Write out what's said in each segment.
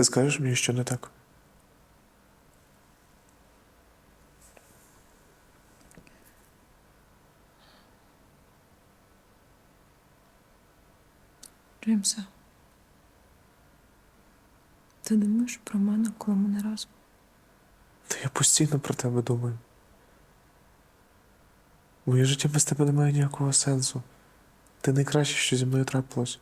Ти скажеш мені, що не так? Джеймсе, ти думаєш про мене, коли ми не разом? Та я постійно про тебе думаю. Моє життя без тебе не має ніякого сенсу. Ти найкраще, що зі мною трапилось.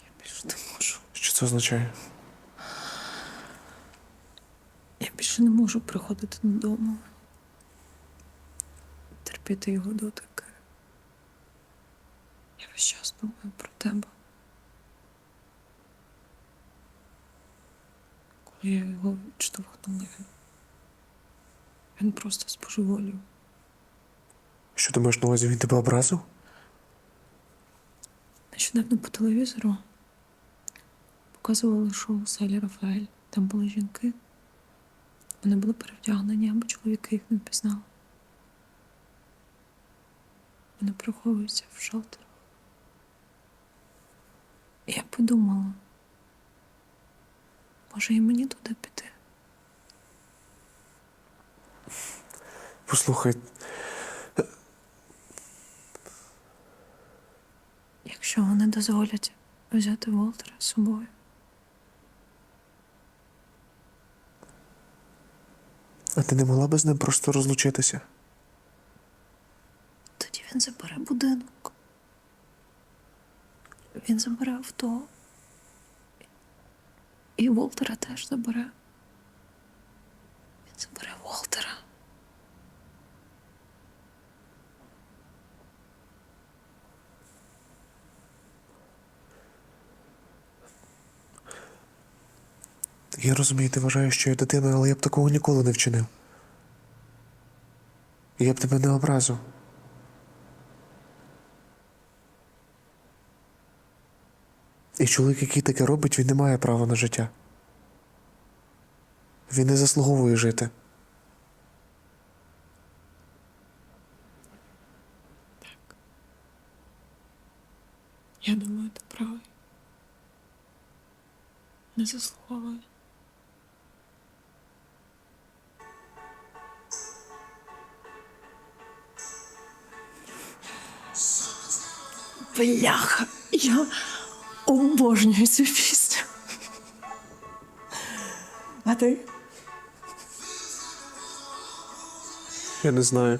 Я більше не можу. Що це означає? Я більше не можу приходити додому. Терпіти його дотики. Я весь час думаю про тебе. Коли я його відштовхнула, він, він просто споживолів. Що ти маєш на увазі, він тебе образив? Нещодавно по телевізору показували шоу Селі Рафаель. Там були жінки. Вони були перевдягнені, аби чоловіки їх не впізнали. Вони приховуються в шелтерах. І я подумала, може і мені туди піти. Послухай, Якщо вони дозволять взяти Волтера з собою. А ти не могла би з ним просто розлучитися? Тоді він забере будинок. Він забере авто. І Волтера теж забере. Він забере Волтера. Я розумію, ти вважаєш, що я дитина, але я б такого ніколи не вчинив. Я б тебе не образив. І чоловік, який таке робить, він не має права на життя. Він не заслуговує жити. Я думаю, ти правий. Не заслуговує. Бляха, я обожнюю цю пісню. А ти? Я не знаю.